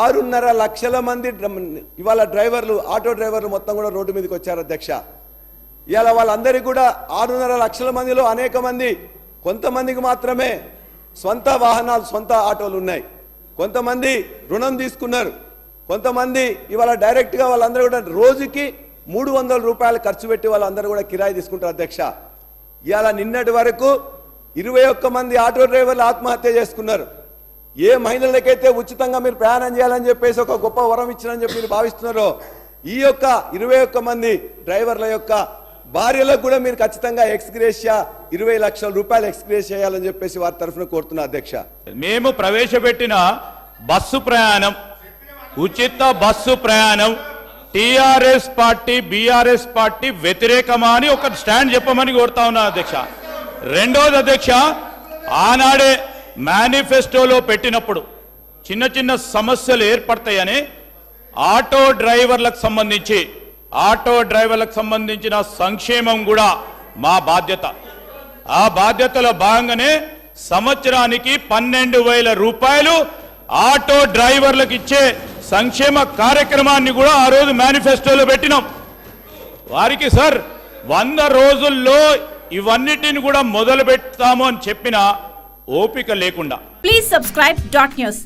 ఆరున్నర లక్షల మంది ఇవాళ డ్రైవర్లు ఆటో డ్రైవర్లు మొత్తం కూడా రోడ్డు మీదకి వచ్చారు అధ్యక్ష. ఇవాళ వాళ్ళందరికీ కూడా ఆరున్నర లక్షల మందిలో అనేక మంది కొంతమందికి మాత్రమే సొంత వాహనాలు సొంత ఆటోలు ఉన్నాయి. కొంతమంది రుణం తీసుకున్నారు. కొంతమంది ఇవాళ డైరెక్ట్గా వాళ్ళందరూ కూడా రోజుకి మూడు వందల రూపాయలు ఖర్చు పెట్టి వాళ్ళందరూ కూడా కిరాయి తీసుకుంటారు అధ్యక్ష. ఇవాళ నిన్నటి వరకు ఇరవై ఒక్క మంది ఆటో డ్రైవర్లు ఆత్మహత్య చేసుకున్నారు. ఏ మహిళలకైతే ఉచితంగా మీరు ప్రయాణం చేయాలని చెప్పేసి ఒక గొప్ప వరం ఇచ్చారని చెప్పి మీరు భావిస్తున్నారో ఈ యొక్క ఇరవై ఒక్క మంది డ్రైవర్ల యొక్క భార్యలకు కూడా మీరు ఖచ్చితంగా ఎక్స్గ్రేషియా ఇరవై లక్షల రూపాయలు ఎక్స్గ్రేస్ చేయాలని చెప్పేసి వారి తరఫున కోరుతున్నా అధ్యక్ష. మేము ప్రవేశపెట్టిన బస్సు ప్రయాణం ఉచిత బస్సు ప్రయాణం టిఆర్ఎస్ పార్టీ బీఆర్ఎస్ పార్టీ వ్యతిరేకమా అని ఒక స్టాండ్ చెప్పమని కోరుతా ఉన్నా అధ్యక్ష. రెండోది అధ్యక్ష ఆనాడే మేనిఫెస్టోలో పెట్టినప్పుడు చిన్న చిన్న సమస్యలు ఏర్పడతాయని ఆటో డ్రైవర్లకు సంబంధించి ఆటో డ్రైవర్లకు సంబంధించిన సంక్షేమం కూడా మా బాధ్యత. ఆ బాధ్యతలో భాగంగానే సంవత్సరానికి పన్నెండు వేల రూపాయలు ఆటో డ్రైవర్లకు ఇచ్చే సంక్షేమ కార్యక్రమాన్ని కూడా ఆ రోజు మేనిఫెస్టోలో పెట్టినాం. వారికి సార్ వంద రోజుల్లో ఇవన్నిటిని కూడా మొదలు పెడతాము అని చెప్పిన ఓపిక లేకుండా. Please subscribe dot news